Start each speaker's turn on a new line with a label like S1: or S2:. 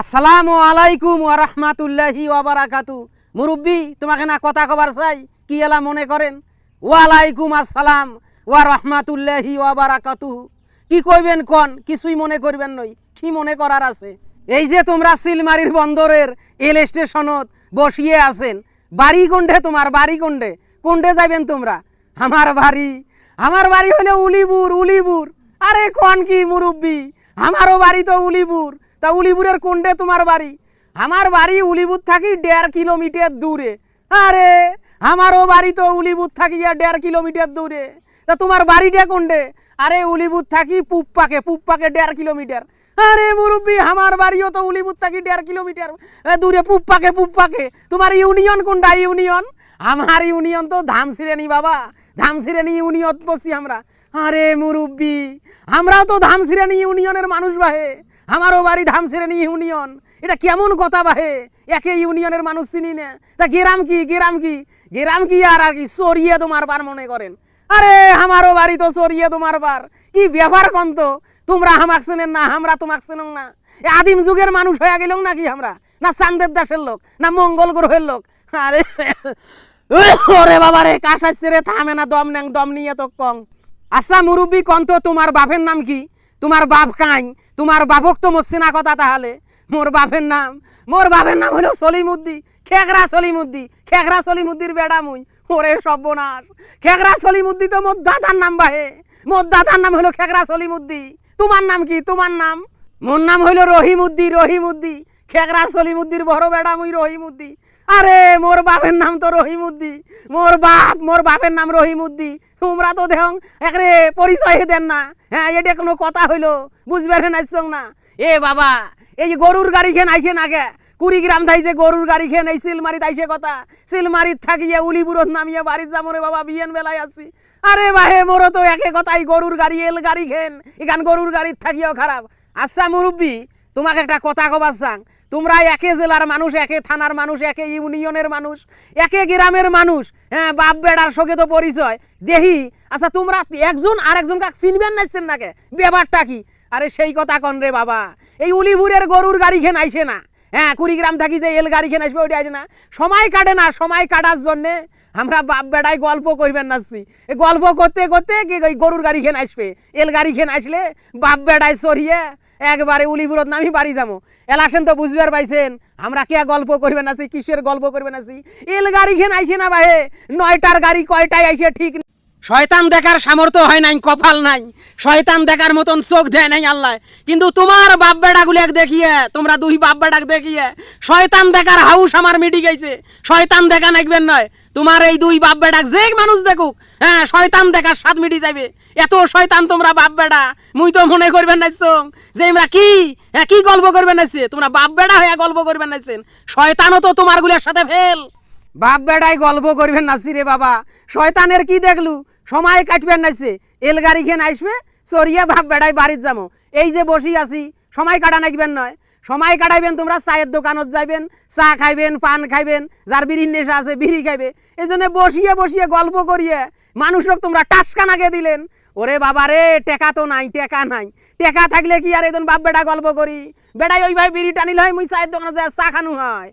S1: আসসালামু আলাইকুম ওয়া রাহমাতুল্লাহি ওয়া মুরব্বি, তোমাকে না কথা কবার চাই? কি এলা মনে করেন? ওয়ালাইকুম আসসালাম ওয়া রাহমাতুল্লাহি ওয়া কি কইবেন কন? কিছুই মনে করবেন নই। কি মনে করার আছে? এই যে তোমরা সিলমারির বন্দরের এল স্টেশনত বসিয়ে আছেন, বাড়ি কোনডে তোমার? বাড়ি কোনডে? কোনডে যাবেন তোমরা? আমার বাড়ি। আমার বাড়ি হলো উলিপুর উলিপুর আরে কন কি মুরব্বী? আমারও বাড়ি তো উলিপুর তা উলিপুরের কোনডে তোমার বাড়ি? আমার বাড়ি উলিপুর থাকি দেড় কিলোমিটার দূরে। আরে, আমারও বাড়ি তো উলিপুর থাকি আর দেড় কিলোমিটার দূরে। তা তোমার বাড়িটা কোনডে? আরে, উলিপুর থাকি পুপ্পাকে পুপ্পাকে দেড় কিলোমিটার। আরে, মুরব্বি, আমার বাড়িও তো উলিপুর থাকি দেড় কিলোমিটার। দূরে পুপ্পাকে পুপ্পাকে। তোমার ইউনিয়ন কোনটা ইউনিয়ন? আমার ইউনিয়ন তো ধামসিরেনি বাবা। ধামসিরেনি ইউনিয়ন বসি আমরা। আরে, মুরব্বি, আমরাও তো ধামসিরেনি ইউনিয়নের মানুষ বাহে। আমারও বাড়ি ধামসিরেনি ইউনিয়ন। এটা কেমন কথা বাহে? একে ইউনিয়নের মানুষ চিনি না। তা গেরাম কি? গেরাম কি? গেরাম কি আর আর কি? সরিয়ে তোমার বার মনে করেন। আরে, আমারও বাড়ি তো সরিয়ে তোমার বার। কি ব্যবহার কন্ত? তোমরা হামাক চেনেন না, আমরা তোমাক চেনং না। আদিম যুগের মানুষ হয়ে গেল নাকি আমরা? না চান্দের দাসের লোক, না মঙ্গল গ্রহের লোক। আরে, ওরে বাবা রে কাশাচ্ছে রে, থামে না, দম নেং, দম নিয়ে তো কং। আচ্ছা মুরব্বী কন্ত, তোমার বাপের নাম কি? তোমার বাপ কাই তোমার বাপক তো মরছে না কথা তাহলে। মোর বাপের নাম মোর বাপের নাম হলো সলিমুদ্দি। খেকরা সলিমুদ্দি। খেকরা সলিমুদ্দির বেড়া মুই। ওরে সর্বনাশ। খেকরা সলিমুদ্দি তো মোর দাদার নাম বাহে। মোর দাদার নাম হলো খেকরা সলিমুদ্দি। তোমার নাম কি? তোমার নাম? মোর নাম হইল রহিমুদ্দি রহিমুদ্দি। খেকরা সলিমুদ্দির বড় বেড়া মুই, রহিমুদ্দি। আরে, মোর বাপের নাম তো রহিমুদ্দি। মোর বাপ মোর বাপের নাম রহিমুদ্দি। তোমরা তো দেখ একরে পরিচয় দেন না। হ্যাঁ এটা কোনো কথা হইল বুঝবে নাইছং না। এ বাবা, এই যে গরুর গাড়ি খেন আইছে নাগে কুড়িগ্রাম থাই যে গরুর গাড়ি খেন, এই সিলমারিত আইছে কথা। সিলমারিত থাকিয়ে উলিপুরত নামিয়ে বাড়িত যাব রে বাবা বিয়েন বেলায় আছি আরে বাহে, মোরও তো একে কথাই, গরুর গাড়ি, এল গাড়ি খেন। এখান গরুর গাড়িত থাকিও খারাপ। আচ্ছা মুরব্বী তোমাকে একটা কথা কবার চাং। তোমরা একে জেলার মানুষ, একে থানার মানুষ, একে ইউনিয়নের মানুষ, একে গ্রামের মানুষ। হ্যাঁ বাপ বেড়ার সঙ্গে তো পরিচয়। দেহি আচ্ছা তোমরা একজন আর একজন কাক চিনবেন নাইছেন নাকে? ব্যাপারটা কি? আরে সেই কথা কন রে বাবা। এই উলিপুরের গরুর গাড়ি খেন আইসে না। হ্যাঁ কুড়িগ্রাম থাকি যে এল গাড়ি খেন আসবে ওইটা আসে না। সময় কাটে না, সময় কাটার জন্যে আমরা বাপ বেড়াই গল্প করবেন নাচ্ছি গল্প করতে করতে কি গরুর গাড়ি খেন আসবে এল গাড়ি খেন আসলে বাপ বেড়াই সরিয়ে একবারে উলিপুরত নামি বাড়ি যাব। এলাসেন তো বুঝবার পাইছেন, আমরা কে গল্প করবেন আছি কিসের গল্প করবেন আছি এল গাড়ি খেন আইসে না ভাই নয়টার গাড়ি কয়টায় আইসে ঠিক শয়তান দেখার সামর্থ্য হয় নাই, কপাল নাই। শয়তান দেখার মতন চোখ দেয় নাই আল্লাহ। কিন্তু তোমার বাপ বেটাগুলো দেখিয়ে, তোমরা দুই বাপ বেটাক দেখিয়ে, শয়তান দেখার হাউস আমার মিটি গেছে। শয়তান দেখা নাকবেন নয়, তোমার এই দুই বাপ বেটাক যে মানুষ দেখুক হ্যাঁ শয়তান দেখার স্বাদ মিটি যাবে এত শয়তান তোমরা বাপ বেড়া মুই তো মনে করবেন নাইছং যে আমরা কি? হ্যাঁ কি গল্প করবেন নাইছে তোমরা বাপ বেড়া হয়ে গল্প করবেন নাইছেন শয়তানও তো তোমারগুলোর সাথে ফেল। বাপ বেটাই গল্প করবেন নাসি রে বাবা। শয়তানের কি দেখলু? সময় কাটবেন নাইছে এল গাড়ি খেন আসবে সরিয়ে বাপ বেটাই বাড়িত যাব এই যে বসি আছি, সময় কাটা নাকবেন নয়। সময় কাটাইবেন তোমরা চায়ের দোকানত যাইবেন, চা খাইবেন, পান খাইবেন, যার বিড়ির নেশা আছে বিড়ি খাইবে। এই জন্য বসিয়ে বসিয়ে গল্প করিয়ে মানুষক তোমরা টাসকা নাগে দিলেন। ওরে বাবা রে, টেকা তো নাই, টেকা নাই। টেকা থাকলে কি আর একজন বাপ বেটা গল্প করি? বেটাই ওইভাবে বিড়ি টানিলে হয়, মুই চায়ের দোকানে চা খানু হয়।